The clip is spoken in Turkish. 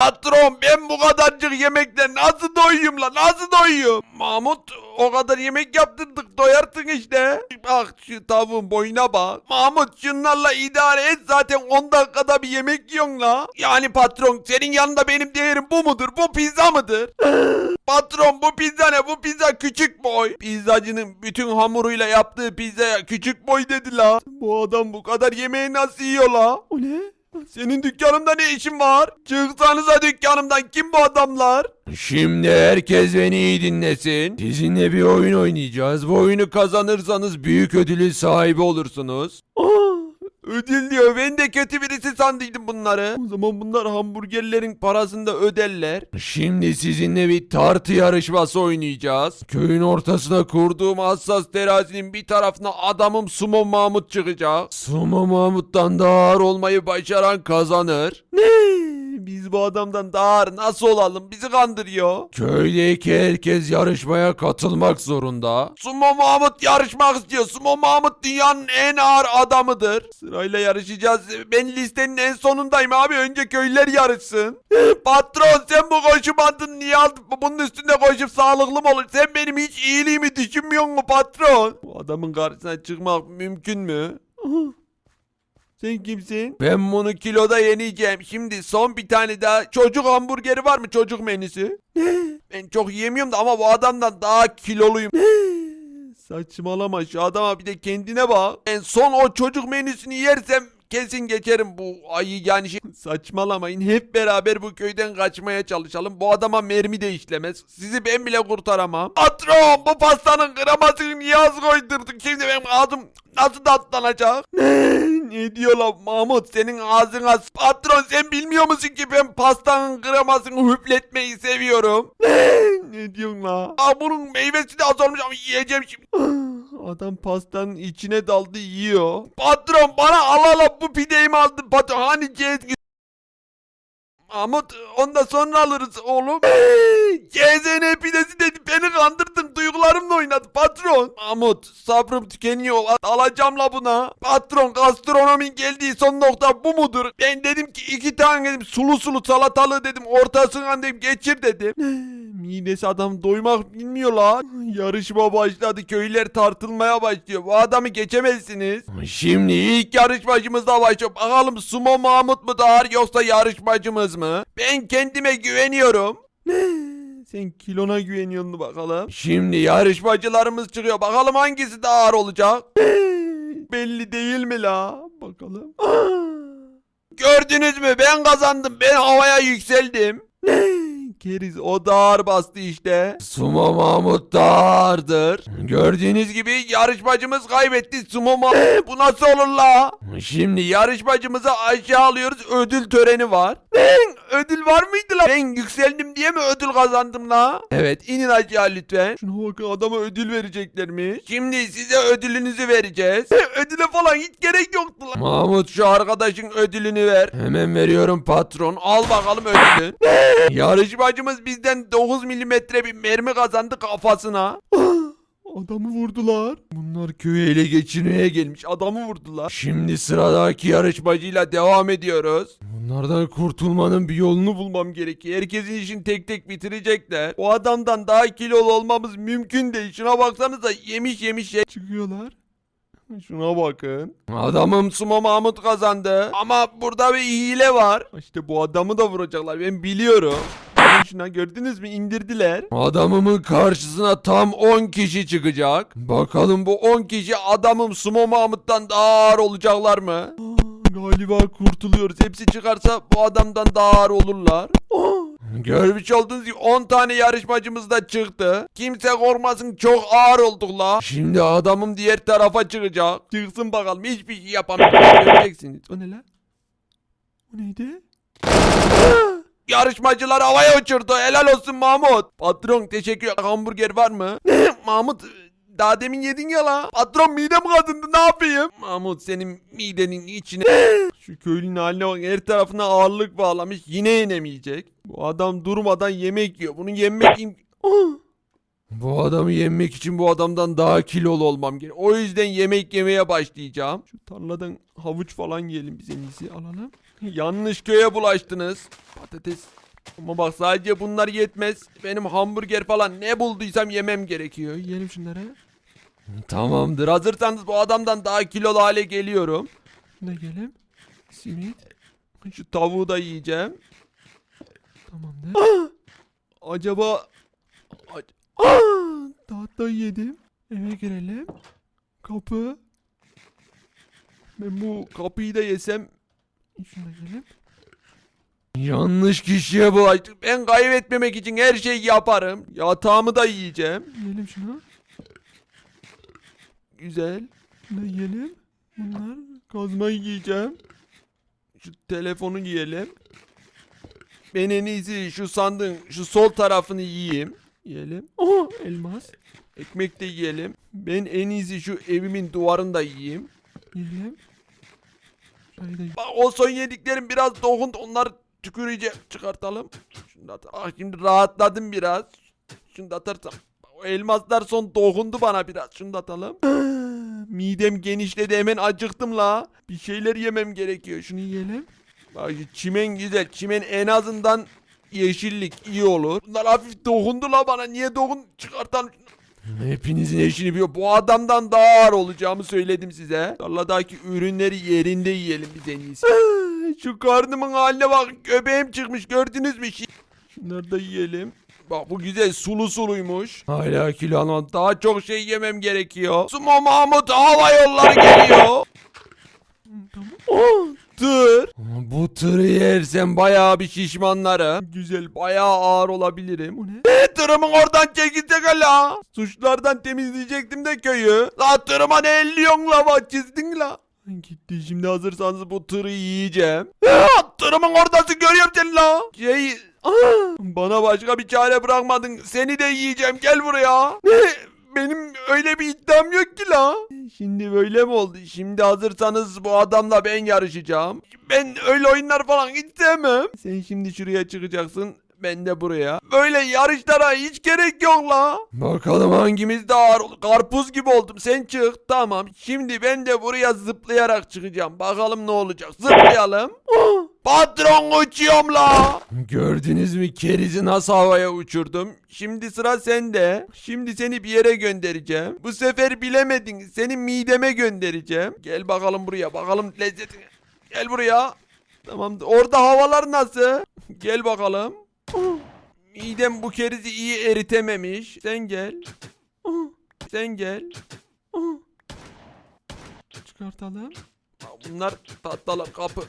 Patron ben bu kadarcık yemekle nasıl doyuyum la nasıl doyuyum? Mahmut o kadar yemek yaptırdık doyarsın işte. Bak şu tavuğun boyuna bak. Mahmut şunlarla idare et zaten 10 dakikada bir yemek yiyorsun la. Yani patron senin yanında benim değerim bu mudur? Bu pizza mıdır? Patron bu pizza ne? Bu pizza küçük boy. Pizzacının bütün hamuruyla yaptığı pizzaya küçük boy dedi la. Bu adam bu kadar yemeği nasıl yiyor la? O ne? Senin dükkanımda ne işin var? Çıksanıza dükkanımdan kim bu adamlar? Şimdi herkes beni iyi dinlesin. Sizinle bir oyun oynayacağız. Bu oyunu kazanırsanız büyük ödülün sahibi olursunuz. Ödül diyor. Ben de kötü birisi sandıydım bunları. O zaman bunlar hamburgerlerin parasını da öderler. Şimdi sizinle bir tartı yarışması oynayacağız. Köyün ortasına kurduğum hassas terazinin bir tarafına adamım Sumo Mahmut çıkacak. Sumo Mahmut'tan daha ağır olmayı başaran kazanır. Ne? Biz bu adamdan daha ağır nasıl olalım? Bizi kandırıyor. Köydeki herkes yarışmaya katılmak zorunda. Sumo Mahmut yarışmak istiyor. Sumo Mahmut dünyanın en ağır adamıdır. Sırayla yarışacağız. Ben listenin en sonundayım abi. Önce köylüler yarışsın. Patron sen bu koşu bandını niye aldın? Bunun üstünde koşup sağlıklı mı olur? Sen benim hiç iyiliğimi düşünmüyor musun patron? Bu adamın karşısına çıkmak mümkün mü? Sen kimsin? Ben bunu kiloda yeneceğim. Şimdi son bir tane daha çocuk hamburgeri var mı çocuk menüsü? Ben çok yemiyorum da ama bu adamdan daha kiloluyum. Saçmalama şu adama bir de kendine bak. Ben son o çocuk menüsünü yersem kesin geçerim bu ayı yani şey. Saçmalamayın hep beraber bu köyden kaçmaya çalışalım. Bu adama mermi de işlemez. Sizi ben bile kurtaramam. Patron bu pastanın kremasını niye az koydurduk? Şimdi benim ağzım nasıl tatlanacak? Ne? Diyor lan Mahmut senin ağzına Patron sen bilmiyor musun ki ben pastanın kremasını hüpletmeyi seviyorum. Ne diyorsun la? Aa, bunun meyvesi de az olmuş ama yiyeceğim şimdi. Adam pastanın içine daldı yiyor. Patron bana al al bu pideyi mi aldın patron? Hani cezgi Mahmut onu da sonra alırız oğlum. CZN pidesi dedi beni kandırdın duygularımla oynadı patron. Mahmut sabrım tükeniyor Al- alacağım la buna. Patron gastronomin geldiği son nokta bu mudur? Ben dedim ki iki tane dedim sulu sulu salatalı dedim ortasından dedim geçir dedim. Midesi adam doymak bilmiyor la. Yarışma başladı köyler tartılmaya başlıyor. Bu adamı geçemezsiniz. Şimdi İlk yarışmacımızla başlıyor. Bakalım Sumo Mahmut mu daha yoksa yarışmacımız mı? Ben kendime güveniyorum. Sen kilona güveniyorsun bakalım. Şimdi yarış Yarışmacılarımız çıkıyor. Bakalım hangisi daha ağır olacak? Belli değil mi la? Bakalım. Gördünüz mü? Ben kazandım. Ben havaya yükseldim. Keriz o da ağır bastı işte. Sumo Mahmut da ağırdır. Gördüğünüz gibi yarışmacımız kaybetti. Sumo Ma- Bu nasıl olur la? Şimdi yarışmacımızı aşağı alıyoruz. Ödül töreni var. Ödül var mıydı la? Ben yükseldim diye mi ödül kazandım la? Evet inin aşağı lütfen. Şuna bakın adama ödül vereceklermiş. Şimdi size ödülünüzü vereceğiz. Ödüle falan hiç gerek yoktu la. Mahmut şu arkadaşın ödülünü ver. Hemen veriyorum patron. Al bakalım ödülün. Yarışmacımız bizden 9 milimetre bir mermi kazandı kafasına. Adamı vurdular. Bunlar köyü ele geçirmeye gelmiş. Adamı vurdular. Şimdi sıradaki yarışmacıyla Devam ediyoruz. bunlardan kurtulmanın bir yolunu bulmam gerekiyor. Herkesin işini tek tek bitirecekler. O adamdan daha kilolu olmamız mümkün değil. Şuna baksanıza yemiş yemiş şey çıkıyorlar. Şuna bakın. adamım Sumo Mahmut kazandı. Ama burada bir hile var. İşte bu adamı da vuracaklar. Ben biliyorum. Şuna gördünüz mü indirdiler. Adamımın karşısına tam 10 kişi çıkacak. Bakalım bu 10 kişi adamım Sumo Mahmut'tan daha ağır olacaklar mı? Galiba kurtuluyoruz. Hepsi çıkarsa bu adamdan daha ağır olurlar. Görmüş olduğunuz gibi 10 tane yarışmacımız da çıktı. Kimse korkmasın çok ağır olduk la. Şimdi adamım diğer tarafa çıkacak. Çıksın bakalım hiçbir şey yapamayacak. Göreceksiniz. O ne lan? O neydi? Yarışmacılar havaya uçurdu. Helal olsun Mahmut. Patron teşekkür. Hamburger var mı? Mahmut daha demin yedin ya la. Patron midem kazındı ne yapayım? Mahmut senin midenin içine. Şu köylünün haline bak her tarafına ağırlık bağlamış yine yenemeyecek. Bu adam durmadan yemek yiyor. Bunun yemek im... Bu adamı yenmek için bu adamdan daha kilolu olmam gerek. O yüzden yemek yemeye başlayacağım. Şu tarladan havuç falan yiyelim biz en iyisi alalım. Yanlış köye bulaştınız. Patates Ama bak sadece bunlar yetmez. Benim hamburger falan ne bulduysam yemem gerekiyor. Yiyelim şunları. Tamamdır. Hazırsanız bu adamdan daha kilolu hale geliyorum. Ne geleyim? Simit. Şu tavuğu da yiyeceğim. Tamamdır. Acaba... Ac- Aa! Tahta yedim. Eve girelim. Kapı. Ben bu kapıyı da yesem... Şuna gelip... Yanlış kişiye bulaştık. Ben kaybetmemek için her şeyi yaparım. Yatağımı da yiyeceğim. Yiyelim şunu. Güzel. Ne yiyelim? Bunlar kazmayı yiyeceğim. Şu telefonu yiyelim. Ben en iyisi şu sandığın şu sol tarafını yiyeyim. Yiyelim. Oh elmas. Ekmek de yiyelim. Ben en iyisi şu evimin duvarını da yiyeyim. Yiyelim. Bak o son yediklerim biraz dokundu. Onlar tüküreceğim. Çıkartalım. Şunu da Ah şimdi rahatladım biraz. Şunu da atarsam. O elmaslar son dokundu bana biraz. Şunu da atalım. Midem genişledi hemen acıktım la. Bir şeyler yemem gerekiyor. Şunu yiyelim. Bak çimen güzel. Çimen en azından yeşillik iyi olur. Bunlar hafif dokundu la bana. Niye dokun? Çıkartalım. Hepinizin eşini biliyor. Bu adamdan daha ağır olacağımı söyledim size. Tarladaki ürünleri yerinde yiyelim biz en iyisi. Şu karnımın haline bak. Göbeğim çıkmış gördünüz mü? Şunları da yiyelim. Bak bu güzel sulu suluymuş. Hala kilo almam. Daha çok şey yemem gerekiyor. Sumo Mahmut hava yolları geliyor. Oh, tır. Bu tırı yersem bayağı bir şişmanlarım. Güzel bayağı ağır olabilirim. Bu ne? E, tırımın oradan çekilsek hala. Suçlardan temizleyecektim de köyü. La tırıma ne elliyorsun la bak çizdin la. Gitti şimdi hazırsanız bu tırı yiyeceğim. Ya, tırımın oradası görüyorum seni la. Şey... Aa, bana başka bir çare bırakmadın. Seni de yiyeceğim gel buraya. Ne? Benim öyle bir iddiam yok ki la. Şimdi böyle mi oldu? Şimdi hazırsanız bu adamla ben yarışacağım. Ben öyle oyunlar falan hiç sevmem. Sen şimdi şuraya çıkacaksın. Ben de buraya. Böyle yarışlara hiç gerek yok la. Bakalım hangimiz daha ağır. Karpuz gibi oldum. Sen çık. Tamam. Şimdi ben de buraya zıplayarak çıkacağım. Bakalım ne olacak. Zıplayalım. Oh, Patron uçuyorum la. Gördünüz mü kerizi nasıl havaya uçurdum? Şimdi sıra sende. Şimdi seni bir yere göndereceğim. Bu sefer bilemedin. Seni mideme göndereceğim. Gel bakalım buraya. Bakalım lezzetini. Gel buraya. Tamam. Orada havalar nasıl? Gel bakalım. Midem bu kerizi iyi eritememiş. Sen gel. Sen gel. Çıkartalım. Bunlar tatlılar kapı.